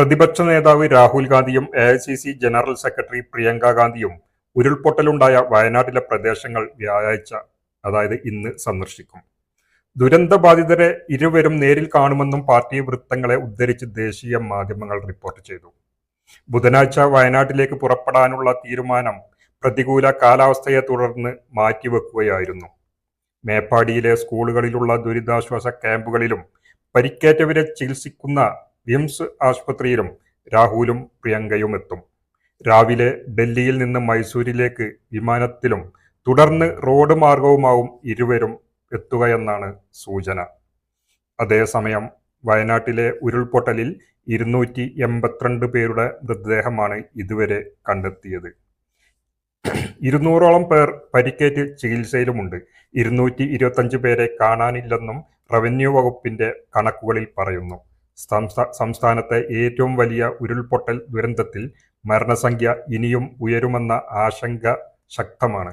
പ്രതിപക്ഷ നേതാവ് രാഹുൽ ഗാന്ധിയും A I C C general secretary Priyanka ഗാന്ധിയും ഉരുൾപൊട്ടലുണ്ടായ വയനാട്ടിലെ പ്രദേശങ്ങൾ വ്യാഴാഴ്ച അതായത് ഇന്ന് സന്ദർശിക്കും. ദുരന്തബാധിതരെ ഇരുവരും നേരിൽ കാണുമെന്നും പാർട്ടി വൃത്തങ്ങളെ ഉദ്ധരിച്ച് ദേശീയ മാധ്യമങ്ങൾ റിപ്പോർട്ട് ചെയ്തു. ബുധനാഴ്ച വയനാട്ടിലേക്ക് പുറപ്പെടാനുള്ള തീരുമാനം പ്രതികൂല കാലാവസ്ഥയെ തുടർന്ന് മാറ്റിവെക്കുകയായിരുന്നു. മേപ്പാടിയിലെ സ്കൂളുകളിലുള്ള ദുരിതാശ്വാസ ക്യാമ്പുകളിലും പരിക്കേറ്റവരെ ചികിത്സിക്കുന്ന വിംസ് ആശുപത്രിയിലും രാഹുലും പ്രിയങ്കയും എത്തും. രാവിലെ ഡൽഹിയിൽ നിന്ന് മൈസൂരിലേക്ക് വിമാനത്തിലും തുടർന്ന് റോഡ് മാർഗവുമാവും ഇരുവരും എത്തുകയെന്നാണ് സൂചന. അതേസമയം വയനാട്ടിലെ ഉരുൾപൊട്ടലിൽ ഇരുന്നൂറ്റി എൺപത്തിരണ്ട് പേരുടെ മൃതദേഹമാണ് ഇതുവരെ കണ്ടെത്തിയത്. ഇരുന്നൂറോളം പേർ പരിക്കേറ്റ് ചികിത്സയിലുമുണ്ട്. ഇരുന്നൂറ്റി ഇരുപത്തഞ്ച് പേരെ കാണാനില്ലെന്നും റവന്യൂ വകുപ്പിന്റെ കണക്കുകളിൽ പറയുന്നു. സംസ്ഥാനത്തെ ഏറ്റവും വലിയ ഉരുൾപൊട്ടൽ ദുരന്തത്തിൽ മരണസംഖ്യ ഇനിയും ഉയരുമെന്ന ആശങ്ക ശക്തമാണ്.